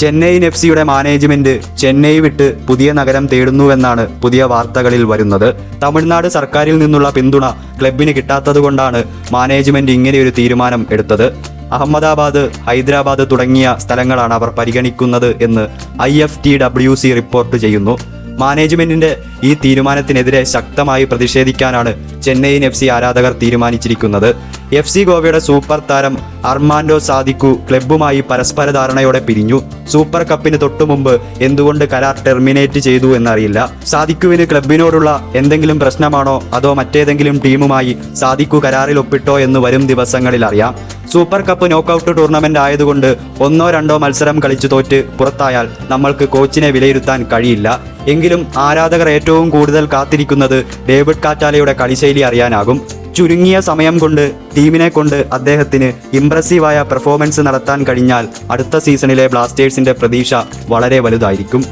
Chennaiyin F സിയുടെ management Chennai വിട്ട് പുതിയ നഗരം തേടുന്നുവെന്നാണ് പുതിയ വാർത്തകളിൽ വരുന്നത്. തമിഴ്നാട് സർക്കാരിൽ നിന്നുള്ള പിന്തുണ ക്ലബിന് കിട്ടാത്തതുകൊണ്ടാണ് മാനേജ്മെന്റ് ഇങ്ങനെയൊരു തീരുമാനം എടുത്തത്. അഹമ്മദാബാദ് ഹൈദരാബാദ് തുടങ്ങിയ സ്ഥലങ്ങളാണ് അവർ പരിഗണിക്കുന്നത് എന്ന് I F T W C report ചെയ്യുന്നു. മാനേജ്മെന്റിന്റെ ഈ തീരുമാനത്തിനെതിരെ ശക്തമായി പ്രതിഷേധിക്കാനാണ് ചെന്നൈയിൻ എഫ് സി ആരാധകർ തീരുമാനിച്ചിരിക്കുന്നത്. എഫ് സി ഗോവയുടെ സൂപ്പർ താരം അർമാൻഡോ സാദിക്കു ക്ലബ്ബുമായി പരസ്പര ധാരണയോടെ പിരിഞ്ഞു. സൂപ്പർ കപ്പിന് തൊട്ടുമുമ്പ് എന്തുകൊണ്ട് കരാർ ടെർമിനേറ്റ് ചെയ്തു എന്നറിയില്ല. സാദിക്കുവിന് ക്ലബിനോടുള്ള എന്തെങ്കിലും പ്രശ്നമാണോ? അതോ മറ്റേതെങ്കിലും ടീമുമായി സാദിക്കു കരാറിൽ ഒപ്പിട്ടോ എന്ന് വരും ദിവസങ്ങളിൽ അറിയാം. സൂപ്പർ കപ്പ് നോക്കൌട്ട് ടൂർണമെന്റ് ആയതുകൊണ്ട് ഒന്നോ രണ്ടോ മത്സരം കളിച്ചു തോറ്റ് പുറത്തായാൽ നമ്മൾക്ക് കോച്ചിനെ വിലയിരുത്താൻ കഴിയില്ല. എങ്കിലും ആരാധകർ ഏറ്റവും കൂടുതൽ കാത്തിരിക്കുന്നത് ഡേവിഡ് കാറ്റാലയുടെ കളിശൈലി അറിയാനാകും. ചുരുങ്ങിയ സമയം കൊണ്ട് ടീമിനെ കൊണ്ട് അദ്ദേഹത്തിന് ഇംപ്രസീവായ പെർഫോമൻസ് നടത്താൻ കഴിഞ്ഞാൽ അടുത്ത സീസണിലെ ബ്ലാസ്റ്റേഴ്സിന്റെ പ്രതീക്ഷ വളരെ വലുതായിരിക്കും.